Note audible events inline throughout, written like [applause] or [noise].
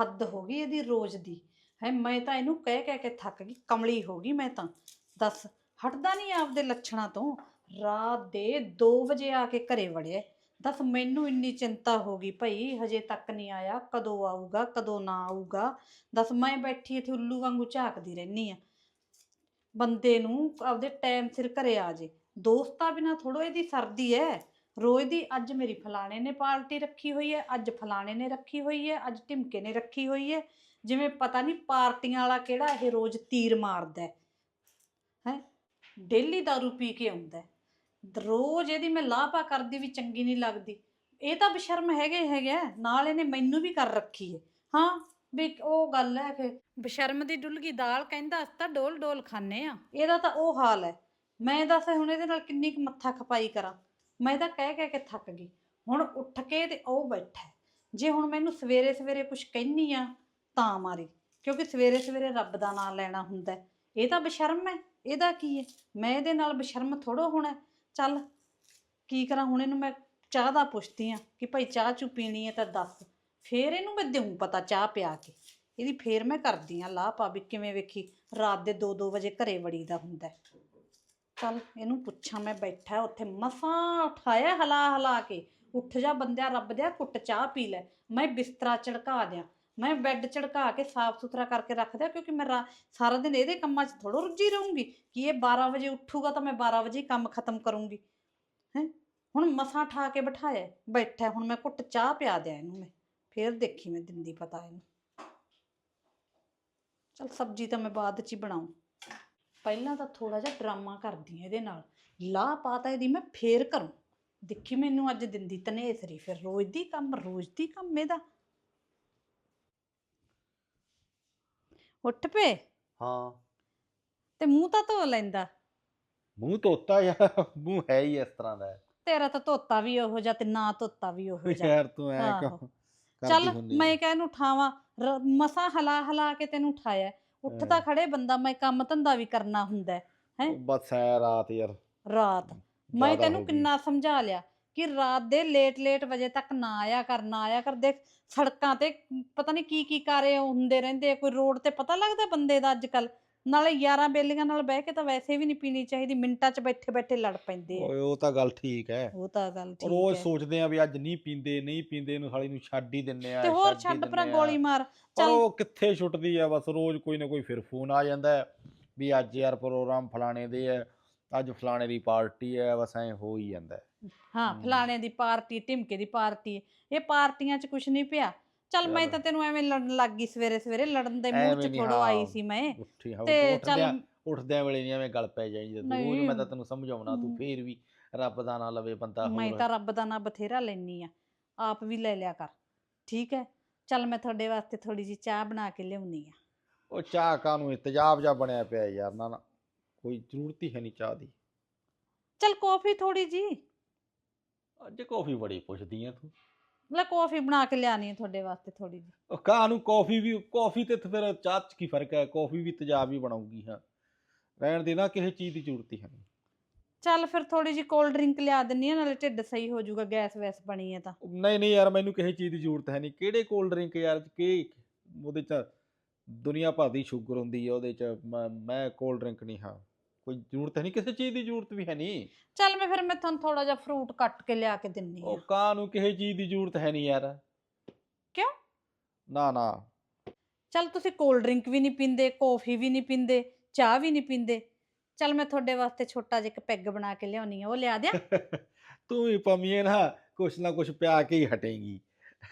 ਹੱਦ ਹੋ ਗਈ ਇਹਦੀ ਰੋਜ਼ ਦੀ। ਹੈ, ਮੈਂ ਤਾਂ ਇਹਨੂੰ ਕਹਿ ਕਹਿ ਕੇ ਥੱਕ ਗਈ, ਕਮਲੀ ਹੋ ਗਈ ਮੈਂ ਤਾਂ। ਦੱਸ, ਹਟਦਾ ਨਹੀਂ ਆਪਦੇ ਲੱਛਣਾਂ ਤੋਂ? ਰਾਤ ਦੇ 2 ਵਜੇ ਆ ਕੇ ਘਰੇ ਵੜਿਆ। ਦੱਸ, ਮੈਨੂੰ ਇੰਨੀ ਚਿੰਤਾ ਹੋ ਗਈ ਭਈ, ਹਜੇ ਤੱਕ ਨਹੀਂ ਆਇਆ, ਕਦੋਂ ਆਊਗਾ, ਕਦੋਂ ਨਾ ਆਊਗਾ? ਦੱਸ, ਮੈਂ ਬੈਠੀ ਇੱਥੇ ਉੱਲੂ ਵਾਂਗੂ ਝਾਕਦੀ ਰਹਿਨੀ ਆ। ਬੰਦੇ ਨੂੰ ਆਪਦੇ ਟਾਈਮ ਸਿਰ ਘਰੇ ਆ ਜੇ। ਦੋਸਤਾਂ ਬਿਨਾ ਥੋੜੋ ਇਹਦੀ ਸਰਦੀ ਐ। ਰੋਜ਼ ਦੀ ਅੱਜ ਮੇਰੀ ਫਲਾਣੇ ਨੇ ਪਾਰਟੀ ਰੱਖੀ ਹੋਈ ਹੈ ਅੱਜ ਫਲਾਣੇ ਨੇ ਰੱਖੀ ਹੋਈ ਹੈ ਅੱਜ ਢਿਮਕੇ ਨੇ ਰੱਖੀ ਹੋਈ ਹੈ। ਜਿਵੇਂ ਪਤਾ ਨਹੀਂ ਪਾਰਟੀਆਂ ਵਾਲਾ ਕਿਹੜਾ ਇਹ ਰੋਜ਼ ਤੀਰ ਮਾਰਦਾ ਹੈ। ਹੈ? ਡੇਲੀ दारू ਪੀ ਕੇ ਆਉਂਦਾ ਹੈ। ਰੋਜ਼ ਇਹਦੀ ਮੈਂ ਲਾਪਾ ਕਰਦੀ ਵੀ ਚੰਗੀ ਨਹੀਂ ਲੱਗਦੀ। ਇਹ ਤਾਂ ਬਸ਼ਰਮ ਹੈਗੇ ਹੈਗੇ ਨਾਲ ਇਹਨੇ ਮੈਨੂੰ ਵੀ ਕਰ ਰੱਖੀ ਹੈ। ਹਾਂ ਵੀ ਉਹ ਗੱਲ ਹੈ ਕਿ ਬਸ਼ਰਮ ਦੀ ਡੁੱਲਗੀ ਦਾਲ ਕਹਿੰਦਾ ਅਸੀਂ ਤਾਂ ਡੋਲ ਡੋਲ ਖਾਣੇ ਆ ਇਹਦਾ ਤਾਂ ਉਹ ਹਾਲ ਹੈ। ਮੈਂ ਦੱਸ ਹੁਣ ਇਹਦੇ ਨਾਲ ਕਿੰਨੀ ਕੁ ਮੱਥਾ ਖਪਾਈ ਕਰਾਂ। ਮੈਂ ਤਾਂ ਕਹਿ ਕਹਿ ਕੇ ਥੱਕ ਗਈ। ਹੁਣ ਉੱਠ ਕੇ ਤੇ ਉਹ ਬੈਠਾ ਜੇ ਹੁਣ ਮੈਨੂੰ ਸਵੇਰੇ ਸਵੇਰੇ ਕੁਝ ਕਹਿਨੀ ਆ, ਤਾਂ ਮਾਰੀ। ਕਿਉਂਕਿ ਸਵੇਰੇ ਸਵੇਰੇ ਰੱਬ ਦਾ ਨਾਮ ਲੈਣਾ ਹੁੰਦਾ ਇਹ ਤਾਂ ਬਸ਼ਰਮ ਹੈ। ਇਹਦਾ ਕੀ ਹੈ? ਮੈਂ ਇਹਦੇ ਨਾਲ ਬਸ਼ਰਮ ਥੋੜੋ ਹੋਣਾ ਚੱਲ, ਕੀ ਕਰਾਂ? ਹੁਣ ਇਹਨੂੰ ਮੈਂ ਚਾਹ ਦਾ ਪੁੱਛਦੀ ਆ ਕਿ ਭਾਈ ਚਾਹ ਚੁ ਪੀਣੀ ਹੈ ਤਾਂ ਦੱਸ। ਫੇਰ ਇਹਨੂੰ ਮੈਂ ਦੇਉਂ ਪਤਾ ਚਾਹ ਪਿਆ ਕੇ। ਇਹਦੀ ਫੇਰ ਮੈਂ ਕਰਦੀ ਆ ਲਾਹ ਪਾ ਵੀ ਕਿਵੇਂ ਵੇਖੀ? ਰਾਤ ਦੇ 2-2 ਵਜੇ ਘਰੇ ਵੜੀਦਾ ਹੁੰਦਾ ਚੱਲ ਇਹਨੂੰ ਪੁੱਛਾਂ ਮੈਂ ਬੈਠਾ ਉੱਥੇ ਮਸਾਂ ਉਠਾਇਆ ਹਲਾ ਹਲਾ ਕੇ। ਉੱਠ ਜਾ ਬੰਦਿਆ ਰੱਬ ਦਿਆ ਕੁੱਟ ਚਾਹ ਪੀ ਲੈ। ਮੈਂ ਬਿਸਤਰਾ ਝੜਕਾ ਦਿਆਂ। ਮੈਂ ਬੈੱਡ ਝੜਕਾ ਕੇ ਸਾਫ਼ ਸੁਥਰਾ ਕਰਕੇ ਰੱਖ ਦਿਆਂ ਕਿਉਂਕਿ ਮੈਂ ਰਾ- ਸਾਰਾ ਦਿਨ ਇਹਦੇ ਕੰਮਾਂ 'ਚ ਥੋੜੋ ਰੁੱਝੀ ਰਹੂੰਗੀ। ਕਿ ਇਹ 12 ਵਜੇ ਉੱਠੂਗਾ ਤਾਂ ਮੈਂ 12 ਵਜੇ ਹੀ ਕੰਮ ਖਤਮ ਕਰੂੰਗੀ। ਹੈ? ਹੁਣ ਮਸਾਂ ਠਾ ਕੇ ਬਿਠਾਇਆ। ਹੈ, ਬੈਠਾ ਹੈ, ਹੁਣ ਮੈਂ ਕੁੱਟ ਚਾਹ ਪਿਆ ਦਿਆਂ ਇਹਨੂੰ ਮੈਂ। ਫੇਰ ਦੇਖੀ ਮੈਂ ਦਿੰਦੀ ਪਤਾ ਇਹਨੂੰ। ਚਲ ਸਬਜ਼ੀ ਤਾਂ ਮੈਂ ਬਾਅਦ 'ਚ ਹੀ ਬਣਾਉਂ ਪਹਿਲਾਂ ਤਾਂ ਥੋੜਾ ਜਿਹਾ ਡਰਾਮਾ ਕਰਦੀ ਹਾਂ ਇਹਦੇ ਨਾਲ। ਲਾਹ ਪਾਤਾ ਇਹਦੀ ਮੈਂ ਫੇਰ ਕਰੂੰ। ਦੇਖੀ ਮੈਨੂੰ ਅੱਜ ਦਿੰਦੀ ਤਨੇਸਰੀ ਫਿਰ ਰੋਜ਼ ਦੀ ਕੰਮ ਰੋਜ਼ ਦੀ ਕੰਮ ਇਹਦਾ। ਉੱਠ ਪਏ ਹਾਂ। ਤੇ ਮੂੰਹ ਤਾਂ ਧੋ ਲੈਂਦਾ। ਮੂੰਹ ਧੋਤਾ ਯਾਰ ਮੂੰਹ ਹੈ ਹੀ ਇਸ ਤਰ੍ਹਾਂ ਦਾ। ਹੈ। ਤੇਰਾ ਤਾਂ ਧੋਤਾ ਵੀ ਉਹੋ ਜਿਹਾ ਤੇ ਨਾ ਧੋਤਾ ਵੀ ਉਹੋ ਜਿਹਾ। ਯਾਰ ਤੂੰ ਐ ਆਹੋ। ਕਿਉਂ ਕਰਦੀ ਚੱਲ ਹੁੰਦੀ ਮੈਂ? ਕਹਿ ਇਹਨੂੰ ਉਠਾਵਾਂ ਰ- ਮਸਾਂ ਹਲਾ ਹਲਾ ਕੇ ਤੈਨੂੰ ਉਠਾਇਆ। ਉੱਠ ਤਾਂ। ਖੜੇ ਬੰਦਾ ਮੈਂ ਕੰਮ ਧੰਦਾ ਵੀ ਕਰਨਾ ਹੁੰਦਾ ਹੈ। ਹੈਂ? ਬਸ ਐ ਰਾਤ ਯਾਰ ਰਾਤ ਮੈਂ ਜ਼ਿਆਦਾ ਤੈਨੂੰ ਗਈ। ਕਿੰਨਾ ਸਮਝਾ ਲਿਆ ਕਿ ਰਾਤ ਦੇ ਲੇਟ ਲੇਟ ਵਜੇ ਤੱਕ ਨਾ ਆਇਆ ਕਰ ਨਾ ਆਇਆ ਕਰ ਦੇਖ ਸੜਕਾਂ ਤੇ ਪਤਾ ਨਹੀਂ ਕੀ ਕੀ ਕਾਰੇ ਹੁੰਦੇ ਰਹਿੰਦੇ ਆ ਕੋਈ ਰੋਡ ਤੇ ਪਤਾ ਲੱਗਦਾ ਬੰਦੇ ਦਾ ਅੱਜ ਕੱਲ ਨਾਲੇ ਯਾਰਾਂ ਬੇਲੀਆਂ ਨਾਲ ਬਹਿ ਕੇ ਤਾਂ ਵੈਸੇ ਵੀ ਨਹੀਂ ਪੀਣੀ ਚਾਹੀਦੀ ਮਿੰਟਾਂ 'ਚ ਬੈਠੇ ਬੈਠੇ ਲੜ ਪੈਂਦੇ ਆ ਓਏ ਉਹ ਤਾਂ ਗੱਲ ਠੀਕ ਹੈ ਉਹ ਤਾਂ ਗੱਲ ਠੀਕ ਰੋਜ਼ ਹੈ ਸੋਚਦੇ ਆ ਵੀ ਅੱਜ ਨਹੀਂ ਪੀਂਦੇ ਨਹੀਂ ਪੀਂਦੇ ਇਹਨੂੰ ਸਾਲੀ ਨੂੰ ਛੱਡ ਹੀ ਦਿੰਨੇ ਆ ਤੇ ਹੋਰ ਹੀ ਛੱਡ ਪਰਾਂ ਦਿੰਨੇ ਆ। ਗੋਲੀ ਮਾਰ ਪਰ ਚੱਲ ਉਹ ਕਿੱਥੇ ਛੁੱਟਦੀ ਆ ਬਸ ਰੋਜ਼ ਕੋਈ ਨਾ ਕੋਈ ਫਿਰ ਫੋਨ ਆ ਜਾਂਦਾ ਹੈ ਵੀ ਅੱਜ ਯਾਰ ਪ੍ਰੋਗਰਾਮ ਫਲਾਣੇ ਦੇ ਹੈ ਅੱਜ ਫਲਾਣੇ ਦੀ ਪਾਰਟੀ ਹੈ ਬਸ ਐ ਹੋ ਹੀ ਜਾਂਦਾ ਹੈ। ਹਾਂ ਹਮ। ਫਲਾਣੇ ਦੀ ਪਾਰਟੀ ਢਿਮਕੇ ਦੀ ਪਾਰਟੀ ਇਹ ਪਾਰਟੀਆਂ 'ਚ ਕੁਝ ਨਹੀਂ ਪਿਆ ਚੱਲ ਮੈਂ। ਤਾਂ ਤੈਨੂੰ ਐਵੇਂ ਲੜਨ ਲੱਗ ਗਈ ਸਵੇਰੇ ਸਵੇਰੇ ਲੜਨ ਦੇ ਮੂਡ 'ਚ ਥੋੜੋ ਆਈ। ਸੀ ਮੈਂ। ਤੇ ਚੱਲ ਉੱਠਦਿਆਂ ਵੇਲੇ ਨਹੀਂ ਐਵੇਂ ਗੱਲ ਪੈ ਜਾਈ। ਰੋਜ਼ ਮੈਂ ਤਾਂ ਤੈਨੂੰ ਸਮਝਾਉਣਾ ਤੂੰ। ਫੇਰ ਵੀ ਰੱਬ ਦਾ ਨਾਂ ਲਵੇ ਬੰਦਾ ਮੈਂ ਹੋਰ ਤਾਂ ਰੱਬ ਦਾ ਨਾਂ ਬਥੇਰਾ ਲੈਨੀ ਆ। ਆਪ ਵੀ ਲੈ ਲਿਆ ਕਰ। ਠੀਕ ਹੈ ਚੱਲ ਮੈਂ ਤੁਹਾਡੇ ਵਾਸਤੇ ਥੋੜੀ ਜੀ ਚਾਹ ਬਣਾ ਕੇ ਲਿਆਉਣੀ ਆ। ਉਹ ਚਾਹ ਕਾਨੂੰ ਇੰਤਜ਼ਾਬ ਜਾ ਬਣਿਆ ਪਿਆ ਯਾਰ ਨਾ ਨਾ ਕੋਈ ਜ਼ਰੂਰਤ ਹੀ ਹੈ ਨਹੀਂ ਚਾਹ ਦੀ। ਚੱਲ ਕੌਫੀ ਥੋੜੀ ਜੀ ਅੱਜ ਕੌਫੀ ਬੜੀ ਪੁੱਛਦੀ ਆ ਤੂੰ। ਲੈ ਕੌਫੀ ਬਣਾ ਕੇ ਲਿਆਣੀ ਆ ਤੁਹਾਡੇ ਵਾਸਤੇ ਥੋੜੀ ਜੀ ਉਹ ਕਾਨੂੰ ਕੌਫੀ ਵੀ ਕੌਫੀ ਤੇ ਫਿਰ ਚਾਹ ਚ ਕੀ ਫ਼ਰਕ ਹੈ? ਕੌਫੀ ਵੀ ਤੇਜ਼ਾਬ ਹੀ ਬਣਾਉਗੀ ਹਾਂ। ਰਹਿਣ ਦੇ ਨਾ ਕਿਸੇ ਚੀਜ਼ ਦੀ ਜ਼ਰੂਰਤ ਹੀ ਹੈ ਨਹੀਂ। ਚੱਲ ਫਿਰ ਥੋੜੀ ਜੀ ਕੋਲਡ ਡਰਿੰਕ ਲਿਆ ਦਿੰਨੀ ਆ ਨਾਲੇ ਢਿੱਡ ਸਹੀ ਹੋ ਜਾਊਗਾ ਗੈਸ ਵੈਸ ਬਣੀ ਹੈ ਤਾਂ। ਉਹ ਨਹੀਂ ਨਹੀਂ ਯਾਰ ਮੈਨੂੰ ਕਿਸੇ ਚੀਜ਼ ਦੀ ਜ਼ਰੂਰਤ ਹੈ ਨਹੀਂ। ਕਿਹੜੇ ਕੋਲਡ ਡਰਿੰਕ ਯਾਰ? ਕੀ ਉਹਦੇ ਚ ਦੁਨੀਆ ਭਰ ਦੀ ਸ਼ੂਗਰ ਹੁੰਦੀ ਹੈ ਉਹਦੇ ਚ ਮੈਂ- ਮੈਂ ਕੋਲਡ ਡਰਿੰਕ ਨਹੀਂ ਹਾਂ। ਕੋਈ ਜ਼ਰੂਰਤ ਹੈ ਨਹੀਂ ਕਿਸੇ ਚੀਜ਼ ਦੀ ਜ਼ਰੂਰਤ ਵੀ ਹੈ ਨਹੀਂ। ਚੱਲ ਮੈਂ ਫਿਰ ਮੈਂ ਤੁਹਾਨੂੰ ਥੋੜਾ ਜਿਹਾ ਫਰੂਟ ਕੱਟ ਕੇ ਲਿਆ ਕੇ ਦਿੰਨੀ ਆ। ਉਹ ਕਾਂ ਨੂੰ ਕਿਸੇ ਚੀਜ਼ ਦੀ ਜ਼ਰੂਰਤ ਹੈ ਨਹੀਂ ਯਾਰ। ਕਿਉਂ? ਨਾ ਨਾ। ਚੱਲ ਤੁਸੀਂ ਕੋਲਡ ਡਰਿੰਕ ਵੀ ਨਹੀਂ ਪੀਂਦੇ ਕੌਫੀ ਵੀ ਨਹੀਂ ਪੀਂਦੇ ਚਾਹ ਵੀ ਨਹੀਂ ਪੀਂਦੇ। ਚੱਲ ਮੈਂ ਤੁਹਾਡੇ ਵਾਸਤੇ ਛੋਟਾ ਜਿਹਾ ਇੱਕ ਪੈਗ ਬਣਾ ਕੇ ਲਿਆਉਣੀ ਆ ਉਹ ਲਿਆ ਦਿਆਂ? [laughs] ਤੂੰ ਵੀ ਪਮੀਏ ਨਾ ਕੁਛ ਨਾ ਕੁਛ ਪਿਆ ਕੇ ਹੀ ਹਟੇਗੀ।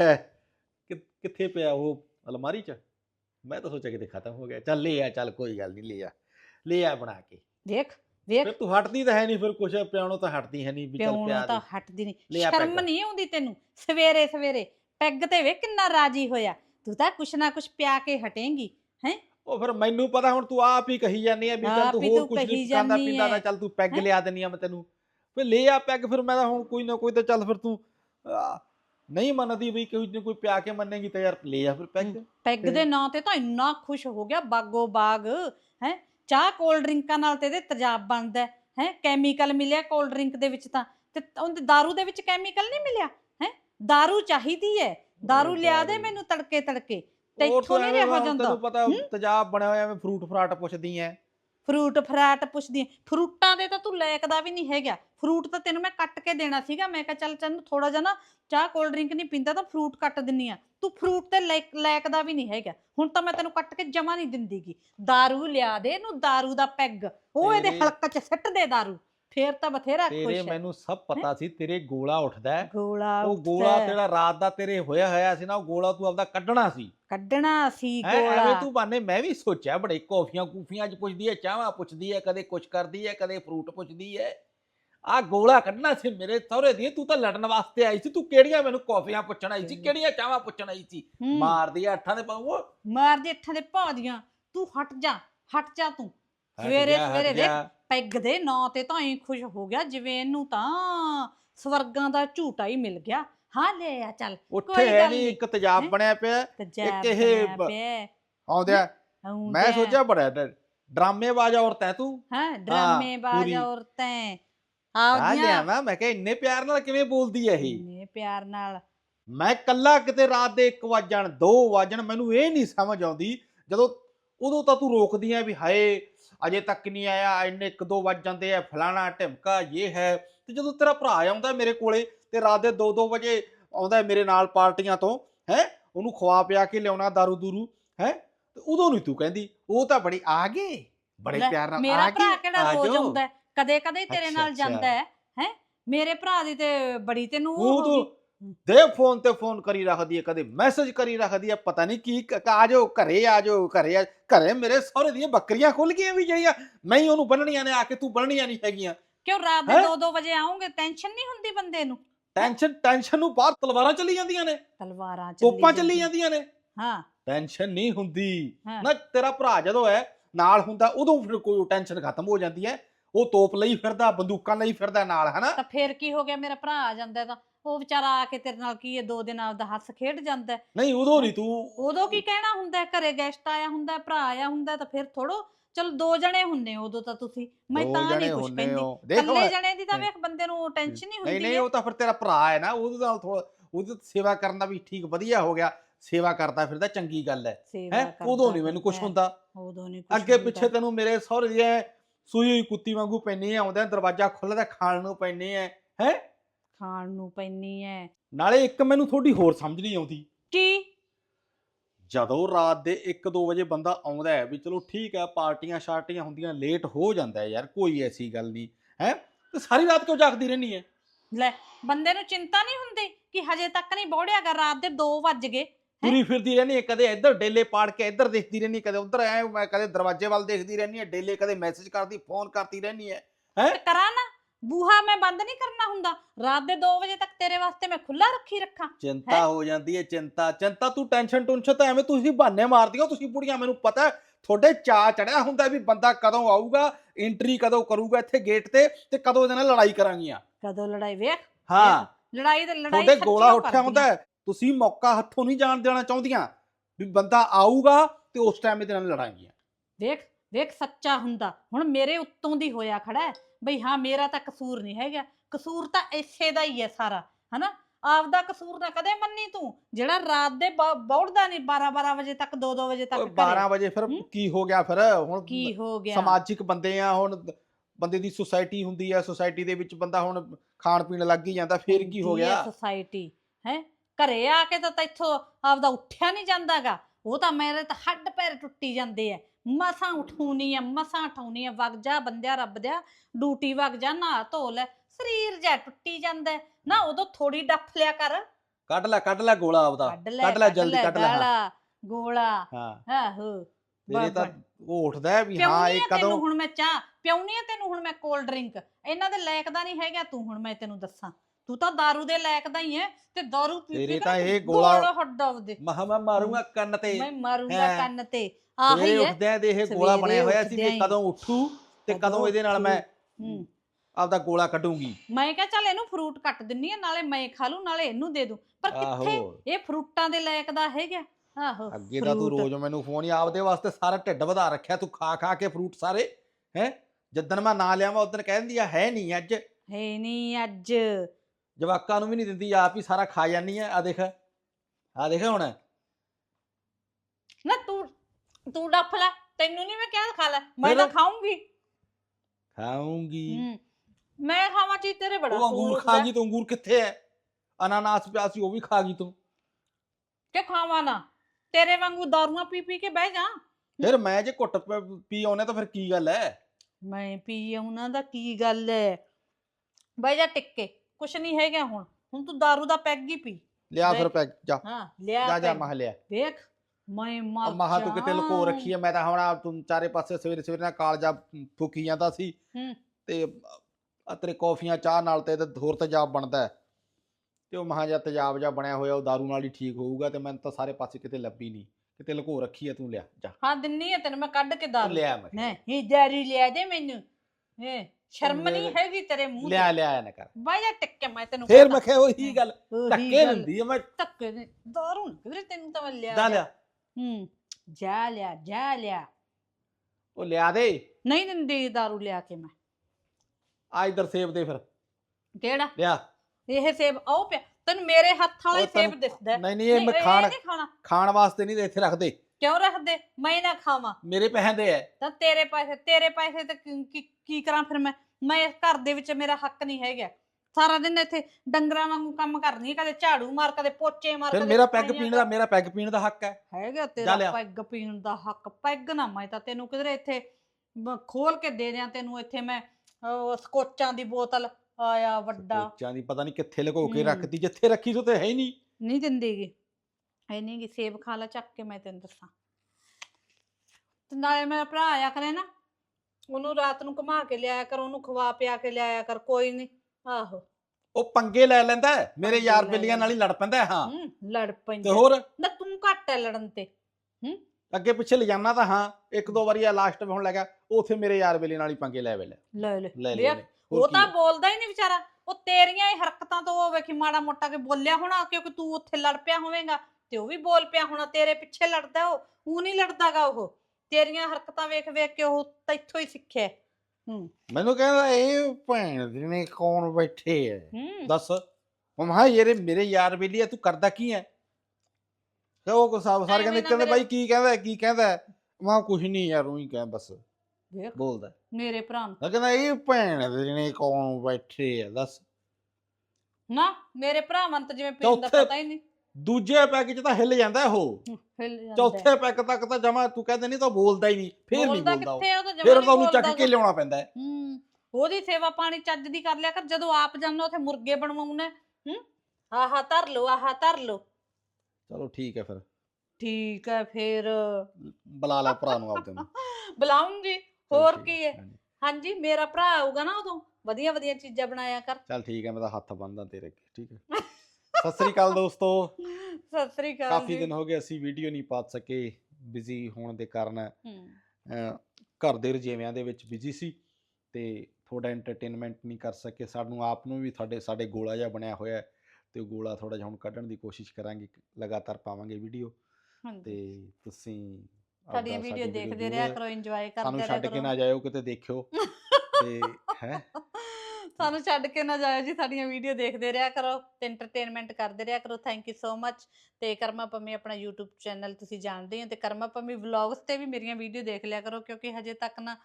ਹੈ? ਕਿ- ਕਿੱਥੇ ਪਿਆ ਉਹ ਅਲਮਾਰੀ 'ਚ? ਮੈਂ ਤਾਂ ਸੋਚਿਆ ਕਿਤੇ ਖਤਮ ਹੋ ਗਿਆ। ਚੱਲ ਲੈ ਆ ਚੱਲ ਕੋਈ ਗੱਲ ਨਹੀਂ ਲੈ ਆ। ਲੈ ਆ ਬਣਾ ਕੇ। ਵੇਖ ਫਿਰ ਤੂੰ ਹਟਦੀ ਤਾਂ ਹੈ ਨਹੀਂ ਫਿਰ ਕੁਛ ਪਿਆਉਣੋਂ ਤਾਂ ਹਟਦੀ ਹੈ ਨਹੀਂ ਵੀ ਚੱਲ ਪਿਆ ਤਾਂ ਦੇ। ਹਟਦੀ ਨਹੀਂ। ਲਿਆ ਸ਼ਰਮ ਪੈਗ। ਨਹੀਂ ਆਉਂਦੀ ਤੈਨੂੰ? ਸਵੇਰੇ ਸਵੇਰੇ ਪੈਗ ਤੇ ਵੇ ਕਿੰਨਾ ਰਾਜੀ ਹੋਇਆ। ਤੂੰ ਤਾਂ ਕੁਛ ਨਾ ਕੁਛ ਪਿਆ ਕੇ ਹਟੇਂਗੀ ਉਹ ਫਿਰ ਮੈਨੂੰ ਪਤਾ ਹੁਣ ਤੂੰ ਆਪ ਹੀ ਕਹੀ ਜਾਂਦੀ ਆ ਵੀ ਚੱਲ ਆਪ ਤੂੰ ਹੀ ਹੋਰ ਤੂੰ ਕੁਛ ਕਹੀ ਨਹੀਂ ਖਾਂਦਾ ਜਾਂਦੀ ਪੀਂਦਾ ਤਾਂ। ਚੱਲ ਤੂੰ ਪੈਗ ਹੈਂ? ਲਿਆ ਦਿੰਨੀ ਆ ਮੈਂ ਤੈਨੂੰ। ਫਿਰ ਲੈ ਆ ਪੈਗ ਫਿਰ ਮੈਂ ਤਾਂ ਹੁਣ ਕੋਈ ਨਾ ਕੋਈ ਤਾਂ ਚੱਲ ਫਿਰ ਤੂੰ ਨਹੀਂ ਮੰਨਦੀ ਵੀ ਕੋਈ ਨਾ ਕੋਈ ਪਿਆ ਕੇ ਮੰਨੇਗੀ ਤਾਂ ਯਾਰ ਲੈ ਆ ਫਿਰ ਪੈਗ। ਪੈਗ ਦੇ ਨਾਂ ਤੇ ਤਾਂ ਇੰਨਾ ਖੁਸ਼ ਹੋ ਗਿਆ ਬਾਗੋ ਬਾਗ ਹੈ? ਚਾਹ ਕੋਲਡ ਡਰਿੰਕਾਂ ਨਾਲ ਤੇ ਇਹਦੇ ਤੇਜ਼ਾਬ ਬਣਦਾ ਹੈ ਕੈਮੀਕਲ ਮਿਲਿਆ ਕੋਲਡ ਡਰਿੰਕ ਦੇ ਵਿੱਚ ਤਾਂ ਤੇ ਉਹਦੇ दारू ਦੇ ਵਿੱਚ ਕੈਮੀਕਲ ਨਹੀਂ ਮਿਲਿਆ ਹੈ दारू ਚਾਹੀਦੀ ਹੈ दारू ਲਿਆ ਦੇ ਦਾਰੂ। ਮੈਨੂੰ ਤੜਕੇ ਤੜਕੇ ਤੇ ਹੋਰ ਇੱਥੋਂ ਤੂੰ ਨਹੀਂ ਐਵੇਂ ਰਿਹਾ ਵਾ, ਜਾਂਦਾ ਤੈਨੂੰ ਪਤਾ ਹੂੰ? ਤੇਜ਼ਾਬ ਬਣਿਆ ਹੋਇਆ ਐਵੇਂ ਫਰੂਟ ਫਰਾਟ ਪੁੱਛਦੀ ਐ ਫਰੂਟ ਫਰਾਟ ਪੁੱਛਦੀ ਆਂ। ਫਰੂਟਾਂ ਦੇ ਤਾਂ ਤੂੰ ਲੈਕਦਾ ਵੀ ਨਹੀਂ ਹੈਗਾ ਫਰੂਟ ਤਾਂ ਤੈਨੂੰ ਮੈਂ ਕੱਟ ਕੇ ਦੇਣਾ ਸੀਗਾ ਮੈਂ ਕਿਹਾ ਚੱਲ ਤੈਨੂੰ ਥੋੜਾ ਜਿਹਾ ਨਾ ਚਾਹ ਕੋਲਡ ਡਰਿੰਕ ਨਹੀਂ ਪੀਂਦਾ ਤਾਂ ਫਰੂਟ ਕੱਟ ਦਿੰਨੀ ਆ ਤੂੰ ਫਰੂਟ ਤੇ ਲੈਕ- ਲੈਕਦਾ ਵੀ ਨਹੀਂ ਹੈਗਾ ਹੁਣ ਤਾਂ ਮੈਂ ਤੈਨੂੰ ਕੱਟ ਕੇ ਜਮਾ ਨਹੀਂ ਦਿੰਦੀਗੀ दारू ਲਿਆ ਦੇ ਇਹਨੂੰ दारू ਦਾ ਪੈਗ ਉਹ ਇਹਦੇ ਤੇਰੇ- ਹਲਕ 'ਚ ਸਿੱਟ ਦੇ दारू ਫੇਰ ਤਾਂ ਬਥੇਰਾ ਤੇਰੇ ਖੁਸ਼ ਹੈ। ਮੈਨੂੰ ਸਭ ਪਤਾ ਸੀ ਤੇਰੇ ਗੋਲਾ ਉੱਠਦਾ ਹੈ। ਗੋਲਾ ਉਹ ਉੱਠਦਾ ਗੋਲਾ ਹੈ। ਤੇਰਾ ਰਾਤ ਦਾ ਤੇਰੇ ਹੋਇਆ ਹੋਇਆ ਸੀ ਨਾ ਉਹ ਗੋਲਾ ਤੂੰ ਆਪਦਾ ਕੱਢਣਾ ਸੀ। ਕੱਢਣਾ ਸੀ ਹੈਂ, ਗੋਲਾ। ਐਵੇਂ ਤੂੰ ਬਾਨੇ ਮੈਂ ਵੀ ਸੋਚਿਆ ਬੜੇ ਕੌਫੀਆਂ ਕੂਫੀਆਂ ਚ ਪੁੱਛਦੀ ਐ ਚਾਹਾਂ ਪੁੱਛਦੀ ਐ ਕਦੇ ਕੁਛ ਕਰਦੀ ਐ ਕਦੇ ਫਰੂਟ ਪੁੱਛਦੀ ਐ ਆ ਗੋਲਾ ਕੱਢਣਾ ਸੀ ਮੇਰੇ ਸਹੁਰੇ ਦੀ ਤੂੰ ਤਾਂ ਲੜਨ ਵਾਸਤੇ ਆਈ ਸੀ ਤੂੰ ਕਿਹੜੀਆਂ ਮੈਨੂੰ ਕੌਫੀਆਂ ਪੁੱਛਣ ਆਈ ਸੀ ਹੂੰ। ਕਿਹੜੀਆਂ ਚਾਹਾਂ ਪੁੱਛਣ ਆਈ ਸੀ? ਹੂੰ, ਮਾਰਦੀ ਐ ਅੱਠਾਂ ਦੇ ਪਾਉ ਮਾਰ ਦੇ ਅੱਠਾਂ ਦੇ ਭਾਦੀਆਂ ਤੂੰ ਹਟ ਜਾ ਹਟ ਜਾ ਤੂੰ। ਸਵੇਰੇ ਸਵੇਰੇ ਦੇਖ ਪੈਗ ਦੇ ਨਾਂ ਤੇ ਤਾਂ ਐਂ ਖੁਸ਼ ਹੋ ਗਿਆ। ਜਿਵੇਂ ਇਹਨੂੰ ਤਾਂ ਸਵਰਗਾਂ ਦਾ ਝੂਟਾ ਹੀ ਮਿਲ ਗਿਆ। ਹਾਂ ਲੈ ਆ ਚੱਲ ਉੱਥੇ ਹੈ ਨਹੀਂ। ਇੱਕ ਤੇਜ਼ਾਬ ਹੈਂ? ਬਣਿਆ ਪਿਆ। ਇੱਕ ਇਹ ਆਉਂਦਿਆ ਮੈਂ ਸੋਚਿਆ ਬੜਾ ਡਰਾਮੇਬਾਜ਼ ਔਰਤ ਹੈ ਤੂੰ। ਹਾਂ? ਡਰਾਮੇ ਬਾਜ ਪੂਰੀ। ਔਰਤਾਂ ਆ ਆਉਂਦੀਆਂ। ਲਿਆਵਾਂ ਮੈਂ ਕਿਹਾ ਇੰਨੇ ਪਿਆਰ ਨਾਲ ਕਿਵੇਂ ਬੋਲਦੀ ਐ ਇਹ? ਨੇ ਪਿਆਰ ਨਾਲ। ਮੈਂ ਕੱਲਾ ਕਿਤੇ ਰਾਤ ਦੇ 1 ਵਜਣ 2 ਵਜਣ ਮੈਨੂੰ ਇਹ ਨਹੀਂ ਸਮਝ ਆਉਂਦੀ। ਜਦੋਂ ਉਦੋਂ ਤਾਂ ਤੂੰ ਰੋਕਦੀ ਐ ਵੀ ਹਾਏ ਅਜੇ ਤੱਕ ਨਹੀਂ ਆਇਆ ਇੰਨੇ 1-2 ਵੱਜ ਜਾਂਦੇ ਐ ਫਲਾਣਾ ਢਿਮਕਾ ਇਹ ਹੈ ਤੇ ਜਦੋਂ ਤੇਰਾ ਭਰਾ ਆਉਂਦਾ ਮੇਰੇ ਕੋਲੇ ਤੇ ਰਾਤ ਦੇ 2-2 ਵਜੇ ਆਉਂਦਾ ਮੇਰੇ ਨਾਲ ਪਾਰਟੀਆਂ ਤੋਂ ਹੈ ਉਹਨੂੰ ਖਵਾ ਪਿਆ ਕੇ ਲਿਆਉਣਾ ਦਾਰੂ ਦੂਰੂ ਹੈ ਤੇ ਉਦੋਂ ਨਹੀਂ ਤੂੰ ਕਹਿੰਦੀ ਉਹ ਤਾਂ ਬੜੀ ਆ ਗਏ ਬੜੇ ਪਿਆਰ ਨਾਲ ਮੇਰਾ ਆ ਭਰਾ ਕਿਹੜਾ ਰੋਜ਼। ਆਉਂਦਾ ਕਦੇ ਕਦੇ ਤੇਰੇ ਨਾਲ। ਜਾਂਦਾ ਹੈ ਹੈ ਮੇਰੇ ਭਰਾ ਦੀ ਤੇ ਬੜੀ ਤੈਨੂੰ ਉਹ। ਦੇ ਫੋਨ ਤੇ ਫੋਨ ਕਰੀ ਰੱਖਦੀ ਹੈ ਕਦੇ ਮੈਸੇਜ ਕਰੀ ਰੱਖਦੀ ਹੈ ਪਤਾ ਨਹੀਂ ਕੀ ਕ- ਆ ਜਾਓ ਘਰੇ ਆ ਜਾਓ ਘਰੇ ਆ ਘਰੇ ਮੇਰੇ ਸਹੁਰੇ ਦੀਆਂ ਬੱਕਰੀਆਂ ਖੁੱਲ ਗਈਆਂ ਵੀ ਜਿਹੜੀਆਂ ਮੈਂ ਹੀ ਉਹਨੂੰ ਬੰਨਣੀਆਂ ਨੇ ਆ ਕੇ ਤੂੰ ਬੰਨਣੀਆਂ ਨਹੀਂ ਹੈਗੀਆਂ। ਕਿਉਂ ਰਾਤ ਦੇ ਹੈਂ? 2-2 ਵਜੇ ਆਉਂਗੇ ਟੈਨਸ਼ਨ ਨਹੀਂ ਹੁੰਦੀ ਬੰਦੇ ਨੂੰ? ਟੈਨਸ਼ਨ ਟੈਨਸ਼ਨ ਨੂੰ ਬਾਹਰ ਤਲਵਾਰਾਂ ਚੱਲੀ ਜਾਂਦੀਆਂ ਨੇ। ਤਲਵਾਰਾਂ ਤੋਪਾਂ ਚੱਲੀ ਜਾਂਦੀਆਂ। ਨੇ। ਹਾਂ। ਟੈਨਸ਼ਨ ਨਹੀਂ ਹੁੰਦੀ। ਹਾਂ। ਨਾ ਤੇਰਾ ਭਰਾ ਜਦੋਂ ਹੈ ਨਾਲ ਹੁੰਦਾ ਉਦੋਂ ਫਿਰ ਕੋਈ ਟੈਨਸ਼ਨ ਖਤਮ ਹੋ ਜਾਂਦੀ ਹੈ। ਉਹ ਤੋਪ ਲਈ ਫਿਰਦਾ ਬੰਦੂਕਾਂ ਲਈ ਫਿਰਦਾ ਨਾਲ ਹਨਾ? ਤਾਂ ਫੇਰ ਕੀ ਹੋ ਗਿਆ? ਮੇਰਾ ਭਰਾ ਆ ਜਾਂਦਾ ਤਾਂ। ਉਹ ਵਿਚਾਰਾ ਆ ਕੇ ਤੇਰੇ ਨਾਲ ਕੀ ਹੈ ਦੋ ਦਿਨ ਆਪਦਾ ਹੱਸ ਖੇਡ ਜਾਂਦਾ ਹੈ। ਨਹੀਂ ਉਦੋਂ ਨਹੀਂ ਤੂੰ। ਉਦੋਂ ਕੀ ਕਹਿਣਾ ਹੁੰਦਾ ਹੈ, ਘਰੇ ਗੈਸਟ ਆਇਆ ਹੁੰਦਾ ਹੈ, ਭਰਾ ਆਇਆ ਹੁੰਦਾ ਹੈ, ਤਾਂ ਫਿਰ ਥੋੜੋ ਚਲ ਦੋ ਜਣੇ ਹੁੰਦੇ ਹੋ ਉਦੋਂ ਤਾਂ ਤੁਸੀਂ। ਮੈਂ ਦੋ ਤਾਂ ਜਣੇ ਨਹੀਂ ਕੁਝ ਹੁੰਦੇ ਕਹਿੰਦੀ। ਹੋ। ਦੇਖ ਇਕੱਲੇ ਹੁਣ, ਜਣੇ ਦੀ ਤਾਂ। ਵੇਖ ਬੰਦੇ ਨੂੰ ਟੈਨਸ਼ਨ ਹੀ ਨਹੀਂ ਹੁੰਦੀ ਨਹੀਂ ਹੈ। ਉਹ ਤਾਂ ਫਿਰ ਤੇਰਾ ਭਰਾ ਹੈ ਨਾ ਉਹਦੇ ਨਾਲ ਥੋੜਾ ਉਹਦੀ ਸੇਵਾ ਕਰਨ ਦਾ ਵੀ ਠੀਕ ਵਧੀਆ ਹੋ ਗਿਆ। ਸੇਵਾ ਕਰਦਾ ਫਿਰਦਾ ਚੰਗੀ ਗੱਲ ਹੈ। ਸੇਵਾ ਹੈ? ਕਰਦਾ ਉਦੋਂ ਨਹੀਂ ਮੈਨੂੰ ਕੁਝ ਹੁੰਦਾ। ਉਦੋਂ ਨਹੀਂ ਕੁਝ ਅੱਗੇ ਪਿੱਛੇ ਤੈਨੂੰ ਮੇਰੇ ਸਹੁਰੇ ਦੀ ਐ ਸੂਈ ਹੋਈ ਕੁੱਤੀ ਵਾਂਗੂ ਪੈਣੀ ਆਉਂਦੇ ਦਰਵਾਜ਼ਾ ਖੁੱਲਦਾ ਖਾਣ ਨੂੰ ਪੈਣੀ ਐ ਹੈ? ਖਾਣ ਨੂੰ ਪੈਣੀ ਹੈ ਨਾਲੇ ਇੱਕ ਮੈਨੂੰ ਥੋੜੀ ਹੋਰ ਸਮਝ ਨਹੀਂ ਆਉਂਦੀ। ਕੀ? ਜਦੋਂ ਰਾਤ ਦੇ 1-2 ਵਜੇ ਬੰਦਾ ਆਉਂਦਾ ਹੈ ਵੀ ਚਲੋ ਠੀਕ ਹੈ ਪਾਰਟੀਆਂ ਸ਼ਾਰਟੀਆਂ ਹੁੰਦੀਆਂ ਲੇਟ ਹੋ ਜਾਂਦਾ ਹੈ ਯਾਰ ਕੋਈ ਐਸੀ ਗੱਲ ਨਹੀਂ ਹੈ? ਤੇ ਸਾਰੀ ਰਾਤ ਕਿਉਂ ਜਾਗਦੀ ਰਹਿਣੀ ਹੈ ਲੈ ਬੰਦੇ ਨੂੰ ਚਿੰਤਾ ਨਹੀਂ ਹੁੰਦੀ ਕਿ ਹਜੇ ਤੱਕ ਨਹੀਂ ਬੋੜਿਆਗਾ ਰਾਤ ਦੇ 2 ਵੱਜ ਗਏ ਤੁਰੀ ਫਿਰਦੀ ਰਹਿਣੀ ਹੈ ਕਦੇ ਇੱਧਰ ਡੇਲੇ ਪਾੜ ਕੇ ਇੱਧਰ ਦੇਖਦੀ ਰਹਿਣੀ ਕਦੇ ਉੱਧਰ ਐ ਮੈਂ ਕਦੇ ਦਰਵਾਜ਼ੇ ਵੱਲ ਦੇਖਦੀ ਰਹਿਣੀ ਹੈ ਡੇਲੇ ਕਦੇ ਮੈਸੇਜ ਕਰਦੀ ਫੋਨ ਕਰਦੀ ਰਹਿਣੀ ਹੈ? ਤੇ ਕਰਾਂ ਨਾ ਬੂਹਾ ਮੈਂ ਬੰਦ ਨਹੀਂ ਕਰਨਾ ਹੁੰਦਾ। ਰਾਤ ਦੇ 2 ਵਜੇ ਤੱਕ ਤੇਰੇ ਵਾਸਤੇ ਮੈਂ ਖੁੱਲਾ ਰੱਖੀ ਰੱਖਾਂ। ਚਿੰਤਾ ਹੈਂ? ਹੋ ਜਾਂਦੀ ਹੈ ਚਿੰਤਾ ਚਿੰਤਾ ਤੂੰ ਟੈਨਸ਼ਨ ਟੁਨਸ਼ਨ ਤਾਂ ਐਵੇਂ ਤੁਸੀਂ ਬਹਾਨੇ ਮਾਰਦੀਆਂ ਤੁਸੀਂ ਬੁੜੀਆਂ ਮੈਨੂੰ ਪਤਾ ਹੈ, ਤੁਹਾਡੇ ਚਾ ਚੜਿਆ ਹੁੰਦਾ ਵੀ ਬੰਦਾ ਕਦੋਂ ਆਊਗਾ ਐਂਟਰੀ ਕਦੋਂ ਕਰੂਗਾ ਇੱਥੇ ਗੇਟ ਤੇ ਤੇ ਕਦੋਂ ਇਹਦੇ ਨਾਲ ਲੜਾਈ ਕਰਾਂਗੀਆਂ। ਕਦੋਂ ਲੜਾਈ ਵੇਖ ਹਾਂ। ਲੜਾਈ ਤੇ ਲੜਾਈ ਤੁਹਾਡੇ ਗੋਲਾ ਉੱਠਿਆ ਹੁੰਦਾ ਹੈ, ਤੁਸੀਂ ਮੌਕਾ ਹੱਥੋਂ ਨਹੀਂ ਜਾਣ ਦੇਣਾ ਚਾਹੁੰਦੀਆਂ ਵੀ ਬੰਦਾ ਆਊਗਾ ਤੇ ਉਸ ਟਾਈਮ ਇਹਦੇ ਨਾਲ ਲੜਾਂਗੀਆਂ। ਵੇਖ ਵੇਖ ਸੱਚਾ ਹੁੰਦਾ। ਹੁਣ ਮੇਰੇ ਉੱਤੋਂ ਦੀ ਹੋਇਆ ਖੜਾ ਹੈ। ਬਈ ਹਾਂ ਮੇਰਾ ਤਾਂ ਕਸੂਰ ਨਹੀਂ ਹੈਗਾ। ਕਸੂਰ ਤਾਂ ਇਸੇ ਦਾ ਹੀ ਹੈ ਸਾਰਾ ਹਨਾ? ਆਪਦਾ ਕਸੂਰ ਨਾ ਕਦੇ ਮੰਨੀ ਤੂੰ? ਜਿਹੜਾ ਰਾਤ ਦੇ ਬ- ਬੌੜਦਾ ਨਹੀਂ 12 12 ਵਜੇ ਤੱਕ 2 2 ਵਜੇ ਤੱਕ ਘਰੇ। 12 ਵਜੇ ਫਿਰ ਹੂੰ? ਕੀ ਹੋ ਗਿਆ ਫਿਰ? ਹੁਣ ਕੀ ਹੋ ਗਿਆ? ਸਮਾਜਿਕ ਬੰਦੇ ਆ ਹੁਣ ਬੰਦੇ ਦੀ ਸੁਸਾਇਟੀ ਹੁੰਦੀ ਆ ਸੁਸਾਇਟੀ ਦੇ ਵਿੱਚ ਬੰਦਾ ਹੁਣ ਖਾਣ ਪੀਣ ਲੱਗ ਹੀ ਜਾਂਦਾ ਫੇਰ ਕੀ ਹੋ ਗਿਆ? ਸੋਸਾਇਟੀ ਹੈ? ਘਰੇ ਆ ਕੇ ਤਾਂ ਇੱਥੋਂ ਆਪਦਾ ਉੱਠਿਆ ਨਹੀਂ ਜਾਂਦਾਗਾ। ਉਹ ਤਾਂ ਮੇਰੇ ਤਾਂ ਹੱਡ ਪੈਰ ਟੁੱਟੀ ਜਾਂਦੇ ਆ। ਮਸਾਂ ਉਠਾਉਣੀ ਆ ਮਸਾਂ ਉਠਾਉਣੀ ਆ ਵਗ ਜਾ ਬੰਦਿਆ ਰੱਬ ਦਿਆ ਡਿਊਟੀ ਵਗ ਜਾ ਨਾ ਧੋ ਲੈ ਸਰੀਰ ਜਿਹਾ ਟੁੱਟੀ ਜਾਂਦਾ ਹੈ। ਨਾ ਉਦੋਂ ਥੋੜੀ ਡੱਫ ਲਿਆ ਕਰ ਕੱਢ ਲੈ ਕੱਢ ਲੈ ਗੋਲਾ ਆਪਦਾ ਕੱਢ ਲੈ ਕੱਢ ਲੈ ਜਲਦੀ ਕੱਢ ਲੈ ਹਾਂ। ਗਾਲਾ, ਗੋਲਾ ਹਾਂ ਆਹੋ ਤੇਰੇ ਤਾਂ। ਉਹ ਉੱਠਦਾ ਹੈ ਵੀ ਹਾਂ ਪਿਉਣੀ ਇਹ ਆ ਤੈਨੂੰ ਕਦੋਂ ਹੁਣ ਮੈਂ ਚਾਹ ਪਿਉਣੀ ਆ ਤੈਨੂੰ ਹੁਣ ਮੈਂ ਕੋਲਡ ਡਰਿੰਕ ਇਹਨਾਂ ਦੇ ਲਾਇਕ ਦਾ ਨਹੀਂ ਹੈਗਾ ਤੂੰ ਹੁਣ ਮੈਂ ਤੈਨੂੰ ਦੱਸਾਂ ਤੂੰ ਤਾਂ दारू ਦੇ ਲਾਇਕ ਦਾ ਹੀ ਹੈ ਤੇ दारू ਪੀ ਤੇਰੇ ਕੇ ਤਾਂ ਤੂੰ ਇਹ ਗੋਲਾ- ਗੋਲਾ ਹੱਡਾ ਉਹਦੇ ਮਹਾ ਮੈਂ ਮਾਰੂੰਗਾ ਕੰਨ ਤੇ ਮੈਂ ਮਾਰੂੰਗਾ ਹੈਂ। ਕੰਨ ਤੇ ਆਹੀ ਸਵੇਰੇ ਹੈ ਉੱਠਦਿਆਂ ਦੇ ਇਹ ਗੋਲਾ ਸਵੇਰੇ ਬਣਿਆ ਹੋਇਆ ਸੀ ਵੀ ਉੱਠਦਿਆਂ ਹੀ। ਕਦੋਂ ਉੱਠੂ ਤੇ ਕਦੋਂ ਕਦੋਂ ਇਹਦੇ ਨਾਲ ਮੈਂ ਹੂੰ ਆਪਦਾ ਗੋਲਾ ਕੱਢੂੰਗੀ ਮੈਂ ਕਿਹਾ ਚੱਲ ਇਹਨੂੰ ਫਰੂਟ ਕੱਟ ਦਿੰਨੀ ਆ ਨਾਲੇ ਮੈਂ ਖਾ ਲੂ ਨਾਲੇ ਇਹਨੂੰ ਦੇ ਦੂੰ ਪਰ ਕਿੱਥੇ ਆਹੋ ਇਹ ਫਰੂਟਾਂ ਦੇ ਲਾਇਕ ਦਾ ਹੈਗਾ ਆਹੋ ਅੱਗੇ ਤਾਂ ਤੂੰ fruit। ਰੋਜ਼ ਮੈਨੂੰ ਫੋਨ ਹੀ ਆਪਦੇ ਵਾਸਤੇ ਸਾਰਾ ਢਿੱਡ ਵਧਾ ਰੱਖਿਆ ਤੂੰ ਖਾ ਖਾ ਕੇ ਫਰੂਟ ਸਾਰੇ ਹੈ ਜਦਨ ਮੈਂ ਨਾ ਲਿਆਵਾਂ ਉਦੋਂ ਕਹਿੰਦੀ ਆ ਹੈ ਨਹੀਂ ਅੱਜ ਹੈ ਨਹੀਂ ਅੱਜ ਜਵਾਕਾਂ ਨੂੰ ਵੀ ਨਹੀਂ ਦਿੰਦੀ ਆਪ ਹੀ ਸਾਰਾ ਖਾ ਜਾਨੀ ਆ ਆ ਦੇਖ ਆ ਦੇਖ ਹੁਣ। ਤੂੰ ਡੱਫ ਲੈ ਤੈਨੂੰ ਨਹੀਂ ਮੈਂ ਕਿਹਾ ਖਾ ਲੈ ਮੈਂ ਫਿਰ? ਤਾਂ ਖਾਉਂਗੀ ਖਾਉਂਗੀ ਹੂੰ ਮੈਂ ਖਾਵਾਂ ਚੀਜ਼ ਤੇਰੇ ਬੜਾ ਉਹ ਅੰਗੂਰ ਖਾ ਗਈ ਤੂੰ ਅੰਗੂਰ ਕਿੱਥੇ ਹੈ? ਅਨਾਨਾਸ ਪਿਆ ਸੀ ਉਹ ਵੀ ਖਾ ਗਈ ਤੂੰ। ਕਿ ਖਾਵਾਂ ਨਾ? ਤੇਰੇ ਵਾਂਗੂ ਦਾਰੂਆਂ ਪੀ ਪੀ ਕੇ ਬਹਿ ਜਾ। ਫਿਰ ਮੈਂ ਜੇ ਘੁੱਟ ਪ- ਪੀ ਆਉਨੇ ਤਾਂ ਫਿਰ ਕੀ ਗੱਲ ਹੈ? ਮੈਂ ਪੀ ਉਹਨਾਂ ਦਾ ਕੀ ਗੱਲ ਹੈ? ਬਹਿ ਜਾ ਟਿੱਕੇ। ਕੁਛ ਨਹੀਂ ਹੈਗਾ ਹੁਣ ਹੁਣ ਤੂੰ ਦਾਰੂ ਦਾ ਪੈਗ ਹੀ ਪੀ ਲਿਆ ਫਿਰ ਦੇਖ। ਪੈ ਜਾ ਹਾਂ ਲਿਆ ਜਾ ਜਾ ਪੈਗ। ਮਹ ਲਿਆ ਦੇਖ ਮੈਂ ਮਰ ਮਹਾ ਤੂੰ ਕਿਤੇ ਲੁਕੋ। ਰੱਖੀ ਹੈ ਮੈਂ ਤਾਂ ਹੁਣ ਆ ਤੂੰ ਚਾਰੇ ਪਾਸੇ ਸਵੇਰੇ ਸਵੇਰੇ ਨਾਲ ਕਾਲਜਾ ਫੂਕੀ ਜਾਂਦਾ ਸੀ ਹੂੰ। ਤੇ ਆ ਤੇਰੇ ਕੌਫੀਆਂ ਚਾਹ ਨਾਲ ਤੇ ਇਹਦਾ ਹੋਰ ਤੇਜ਼ਾਬ ਬਣਦਾ ਹੈ। ਤੇ ਉਹ ਮਹਾ ਜਿਹਾ ਤੇਜ਼ਾਬ ਜਿਹਾ ਬਣਿਆ ਹੋਇਆ ਉਹ दारू ਨਾਲ ਹੀ ਠੀਕ ਹੋਊਗਾ ਤੇ ਮੈਨੂੰ ਤਾਂ ਸਾਰੇ ਪਾਸੇ ਕਿਤੇ ਲੱਭੀ ਨਹੀਂ ਕਿਤੇ ਲੁਕੋ ਰੱਖੀ ਹੈ ਤੂੰ ਲਿਆ ਜਾ ਹਾਂ ਦਿੰਨੀ ਆ ਤੈਨੂੰ ਮੈਂ ਕੱਢ ਕੇ ਦਾਰੂ ਲਿਆ ਮੈਂ ਕਿਹਾ। ਨਹੀਂ ਦਾਰੂ ਲਿਆ ਦੇ ਮੈਨੂੰ ਹੈ ਸ਼ਰਮ ਨਹੀਂ ਹੈਗੀ ਤੇਰੇ ਮੂੰਹ ਲਿਆ ਲਿਆ ਨਾ ਕਰ ਬਹਿ ਜਾ ਟਿੱਕੇ ਮੈਂ ਤੈਨੂੰ ਫੇਰ। ਮੈਂ ਕਿਹਾ ਉਹੀ ਗੱਲ ਉਹੀ ਧੱਕੇ ਗੱਲ। ਦਿੰਦੀ ਆ ਮੈਂ ਧੱਕੇ ਦੇ ਦਾਰੂ ਨੀ ਕਿਧਰੇ ਤੈਨੂੰ ਤਾਂ ਮੈਂ ਲਿਆ ਜਾ ਲਿਆ। ਹੂੰ ਜਾ ਲਿਆ ਜਾ ਲਿਆ। ਉਹ ਲਿਆ ਦੇ। ਨਹੀਂ ਦਿੰਦੀ ਦਾਰੂ ਲਿਆ ਕੇ ਮੈਂ। ਆ ਇਧਰ ਸੇਬ ਦੇ ਫਿਰ। ਕਿਹੜਾ? ਲਿਆ। ਇਹ ਸੇਬ ਆਉ ਪਿਆ ਤੈਨੂੰ ਮੇਰੇ ਹੱਥ ਵਾਲਾ ਹੀ ਉਹ ਤੈਨੂੰ- ਸੇਬ ਦਿਸਦਾ ਹੈ। ਨਹੀਂ ਨਹੀਂ ਇਹ ਮੈਂ ਖਾਣ ਨਹੀਂ ਖਾਣਾ। ਖਾਣ ਵਾਸਤੇ ਨਹੀਂ ਇੱਥੇ ਰੱਖ ਦੇ ਕਿਉਂ ਰੱਖਦੇ? ਮੈਂ ਨਾ ਖਾਵਾਂ। ਮੇਰੇ ਪਹਿੰਦੇ ਐ। ਤਾਂ ਤੇਰੇ ਪੈਸੇ ਤੇਰੇ ਪੈਸੇ ਤੇ ਕੀ- ਕੀ ਕੀ ਕਰਾਂ ਫਿਰ ਮੈਂ? ਮੈਂ ਇਸ ਘਰ ਦੇ ਵਿੱਚ ਮੇਰਾ ਹੱਕ ਨਹੀਂ ਹੈਗਾ। ਸਾਰਾ ਦਿਨ ਇੱਥੇ ਡੰਗਰਾਂ ਵਾਂਗੂ ਕੰਮ ਕਰਨੀ ਕਦੇ ਝਾੜੂ ਮਾਰ ਕਦੇ ਪੋਚੇ ਮਾਰ ਫਿਰ ਕਦੇ ਮੇਰਾ ਪੈਗ ਪੀਣ ਦਾ ਮੇਰਾ ਪੈਗ ਪੀਣ ਦਾ ਹੱਕ ਹੈ। ਹੈਗਾ ਤੇਰਾ। ਪੈਗ ਪੀਣ ਦਾ ਹੱਕ ਪੈਗ ਨਾ ਮੈਂ ਤਾਂ ਤੈਨੂੰ ਕਿਧਰੇ ਇੱਥੇ ਬ- ਖੋਲ ਕੇ ਦੇ ਦਿਆਂ ਤੈਨੂੰ ਇੱਥੇ ਮੈਂ ਉਹ ਸਕੋਚਾਂ ਦੀ ਬੋਤਲ ਆਇਆ ਵੱਡਾ। ਬੱਚਿਆਂ ਦੀ ਪਤਾ ਨਹੀਂ ਕਿੱਥੇ ਲੁਕੋ ਕੇ ਹੂੰ। ਰੱਖਤੀ ਜਿੱਥੇ ਰੱਖੀ ਸੋ ਤੇ ਹੈ ਹੀ ਨਹੀਂ। ਨਹੀਂ ਦਿੰਦੀਗੀ। ਐ ਨਹੀਂ ਕਿ ਸੇਬ ਖਾ ਲੈ ਚੱਕ ਕੇ ਮੈਂ ਤੈਨੂੰ ਦੱਸਾਂ। ਤੇ ਨਾਲੇ ਮੇਰਾ ਭਰਾ ਆਇਆ ਕਰੇ ਨਾ ਉਹਨੂੰ ਰਾਤ ਨੂੰ ਘੁਮਾ ਕੇ ਲਿਆਇਆ ਕਰ ਉਹਨੂੰ ਖਵਾ ਪਿਆ ਕੇ ਲਿਆਇਆ ਕਰ ਕੋਈ ਨਹੀਂ ਆਹੋ। ਉਹ ਪੰਗੇ ਲੈ ਲੈਂਦਾ ਹੈ, ਮੇਰੇ ਪੰਗੇ ਯਾਰ ਲੈ ਬੇਲੀਆਂ ਨਾਲ ਹੀ ਲੜ ਪੈਂਦਾ ਹੈ, ਹਾਂ। ਹੂੰ ਲੜ ਤੇ ਪੈਂਦੇ ਹੋਰ? ਨਾ ਤੂੰ ਘੱਟ ਹੈ ਲੜਨ ਤੇ ਅੱਗੇ ਪਿੱਛੇ ਲਿਜਾਣਾ ਤਾਂ ਹਾਂ ਇੱਕ ਦੋ ਵਾਰੀ ਆ ਲਾਸਟ ਹੋਣ ਲੱਗਾ ਉਥੇ ਮੇਰੇ ਯਾਰ ਬੇਲੀ ਨਾਲ ਹੀ ਪੰਗੇ ਲੈ ਵੇਲੇ। ਲੈ ਲੈ ਲੈ ਲਿਆ। ਲਏ ਨੇ। ਹੋਰ ਉਹ ਕੀ ਤਾਂ ਹੈ? ਬੋਲਦਾ ਹੀ ਨਹੀਂ ਵਿਚਾਰਾ ਉਹ ਤੇਰੀਆਂ ਹੀ ਹਰਕਤਾਂ ਤੋਂ ਉਹ ਵੇਖੀ ਮਾੜਾ ਮੋਟਾ ਕੇ ਬੋਲਿਆ ਹੋਣਾ ਕਿਉਂਕਿ ਤੂੰ ਉੱਥੇ ਲੜ ਪਿਆ ਹੋਵੇਂਗਾ ਤੇ ਉਹ ਵੀ ਬੋਲ ਪਿਆ ਹੋਣਾ ਤੇਰੇ ਪਿੱਛੇ ਲੜਦਾ ਉਹ ਉਹ ਨਹੀਂ ਲੜਦਾਗਾ ਉਹ। ਤੇਰੀਆਂ ਹਰਕਤਾਂ ਵੇਖ ਵੇਖ ਕੇ ਉਹ ਤਾਂ ਇੱਥੋਂ ਹੀ ਸਿੱਖਿਆ ਹੂੰ। ਮੈਨੂੰ ਕਹਿੰਦਾ ਇਹ ਭੈਣ ਦੇ ਨੇ ਕੌਣ ਬੈਠੇ ਐ? ਹੂੰ। ਦੱਸ। ਉਹ ਮਹਾ ਯਾਰੇ ਮੇਰੇ ਯਾਰ ਬੇਲੀ ਆ ਤੂੰ ਕਰਦਾ ਕੀ ਐ? ਤੇ ਉਹ ਕੋ ਸਾਰੇ ਐਵੇਂ ਕਹਿੰਦੇ ਨਾ ਕਹਿੰਦੇ ਮੇਰੇ- ਬਾਈ ਕੀ ਕਹਿੰਦਾ ਕੀ ਕਹਿੰਦਾ ਮੈਂ ਕੁਝ ਨਹੀਂ ਯਾਰ ਉਹੀ ਕਹਿ ਬਸ। ਵੇਖ। ਬੋਲਦਾ। ਮੇਰੇ ਭਰਾ ਨੂੰ। ਮੈਂ ਕਹਿੰਦਾ ਇਹ ਭੈਣ ਦੇ ਨੇ ਕੌਣ ਬੈਠੇ ਆ ਦੱਸ। ਨਾ ਮੇਰੇ ਭਰਾਵਾਂ ਨੂੰ ਤਾਂ ਜਿਵੇਂ ਦਾ ਚੌਥੇ- ਪਤਾ ਹੀ ਨਹੀਂ ਦੂਜੇ ਪੈਕ 'ਚ ਤਾਂ ਹਿੱਲ ਜਾਂਦਾ ਉਹ। ਹਿੱਲ ਜਾਂਦਾ। ਚੌਥੇ ਪੈਕ ਤੱਕ ਤਾਂ ਜਮਾ ਤੂੰ ਕਹਿੰਦੇ ਨਹੀਂ ਤਾਂ ਬੋਲਦਾ ਹੀ ਨਹੀਂ ਫੇਰ ਨਹੀਂ ਬੋਲਦਾ ਉਹ। ਤਾਂ ਫਿਰ ਜਮਾਂ ਤਾਂ ਉਹਨੂੰ ਚੱਕ ਕੇ ਲਿਆਉਣਾ ਪੈਂਦਾ ਹੈ। ਹੂੰ ਉਹਦੀ ਸੇਵਾ ਪਾਣੀ ਚੱਜ ਦੀ ਕਰ ਲਿਆ ਕਰ ਜਦੋਂ ਆਪ ਜਾਂਦਾ ਉੱਥੇ ਮੁਰਗੇ ਬਣਵਾਉਣਾ। ਹੂੰ ਆਹਾ ਧਰ ਲੋ ਆਹਾ ਧਰ ਲੋ ਚਲੋ ਠੀਕ ਹੈ ਫਿਰ। ਠੀਕ ਹੈ ਫਿਰ। ਬੁਲਾ ਲਾ ਭਰਾ ਨੂੰ ਆਪਦੇ ਨੂੰ। [laughs] ਬੁਲਾਉਂਗੀ ਹੋਰ ਕੀ ਹੈ ਹਾਂਜੀ। ਹਾਂਜੀ ਮੇਰਾ ਭਰਾ ਆਊਗਾ ਨਾ ਉਦੋਂ। ਵਧੀਆ ਵਧੀਆ ਚੀਜ਼ਾਂ ਬਣਾਇਆ ਕਰ। ਚੱਲ ਠੀਕ ਹੈ ਮੈਂ ਤਾਂ ਹੱਥ ਬੰਨਦਾ ਤੇਰੇ ਅੱਗੇ ਠੀਕ ਹੈ। [laughs] ਸਤਿ ਸ੍ਰੀ ਅਕਾਲ ਦੋਸਤੋ। ਸਤਿ ਸ੍ਰੀ ਅਕਾਲ ਕਾਫੀ। ਦਿਨ ਹੋ ਗਏ ਅਸੀਂ ਵੀਡੀਓ ਨਹੀਂ ਪਾ ਸਕੇ ਬਿਜ਼ੀ ਹੋਣ ਦੇ ਕਾਰਨ। ਅਹ, ਘਰ ਦੇ ਰਜੇਵਿਆਂ ਦੇ ਵਿੱਚ ਬਿਜ਼ੀ ਸੀ ਤੇ ਥੋੜਾ ਐਂਟਰਟੇਨਮੈਂਟ ਨਹੀਂ ਕਰ ਸਕੇ। ਸਾਨੂੰ ਆਪ ਨੂੰ ਵੀ ਸਾਡੇ ਸਾਡੇ ਗੋਲਾ ਜਿਹਾ ਬਣਿਆ ਹੋਇਆ ਹੈ ਤੇ ਉਹ ਗੋਲਾ ਥੋੜਾ ਜਿਹਾ ਹੁਣ ਕੱਢਣ ਦੀ ਕੋਸ਼ਿਸ਼ ਕਰਾਂਗੇ ਲਗਾਤਾਰ ਪਾਵਾਂਗੇ ਵੀਡੀਓ ਹਾਂਜੀ। ਤੇ ਤੁਸੀਂ ਆਪਦਾ ਸਾਡੀਆਂ ਵੀਡੀਓ ਦੇਖਦੇ ਰਿਹਾ ਜ਼ਰੂਰ ਕਰੋ ਇੰਜੋਏ ਸਾਨੂੰ ਕਰਦੇ ਰਿਹਾ। ਛੱਡ ਕੇ ਕਰੋ ਨਾ ਜਾਇਓ ਕਿਤੇ ਦੇਖਿਓ। ਤੇ ਹੈ। [laughs] ਸਾਨੂੰ ਛੱਡ ਕੇ ਨਾ ਜਾਇਓ ਜੀ ਸਾਡੀਆਂ ਵੀਡੀਓ ਦੇਖਦੇ ਰਿਹਾ ਕਰੋ ਤੇ ਐਂਟਰਟੇਨਮੈਂਟ ਕਰਦੇ ਰਿਹਾ ਕਰੋ ਥੈਂਕ ਯੂ ਸੋ ਮੱਚ ਤੇ ਕਰਮਾ ਪੰਮੀ ਆਪਣਾ YouTube ਚੈਨਲ ਤੁਸੀਂ ਜਾਣਦੇ ਹੋ ਤੇ ਕਰਮਾ ਪੰਮੀ ਵਲੌਗਸ ਤੇ ਵੀ ਮੇਰੀਆਂ ਵੀਡੀਓ ਦੇਖ ਲਿਆ ਕਰੋ ਕਿਉਂਕਿ ਹਜੇ ਤੱਕ ਨਾ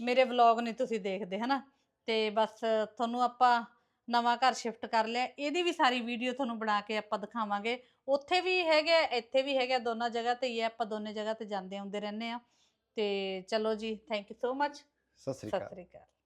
ਮੇਰੇ ਵਲੌਗ ਨਹੀਂ ਤੁਸੀਂ ਦੇਖਦੇ ਹਨਾ? ਤੇ ਬਸ ਤੁਹਾਨੂੰ ਆਪਾਂ ਨਵਾਂ ਘਰ ਸ਼ਿਫਟ ਕਰ ਲਿਆ ਇਹਦੀ ਵੀ ਸਾਰੀ ਵੀਡੀਓ ਤੁਹਾਨੂੰ ਬਣਾ ਕੇ ਆਪਾਂ ਦਿਖਾਵਾਂਗੇ। ਉੱਥੇ ਵੀ ਹੈਗੇ ਇੱਥੇ ਵੀ ਹੈਗੇ ਦੋਨਾਂ ਜਗ੍ਹਾ ਤੇ ਹੀ ਹੈ ਆਪਾਂ ਦੋਨੇ ਜਗ੍ਹਾ ਤੇ ਜਾਂਦੇ ਆਉਂਦੇ ਰਹਿੰਦੇ ਆ। ਤੇ ਚਲੋ ਜੀ thank you so much Sat Sri Akal.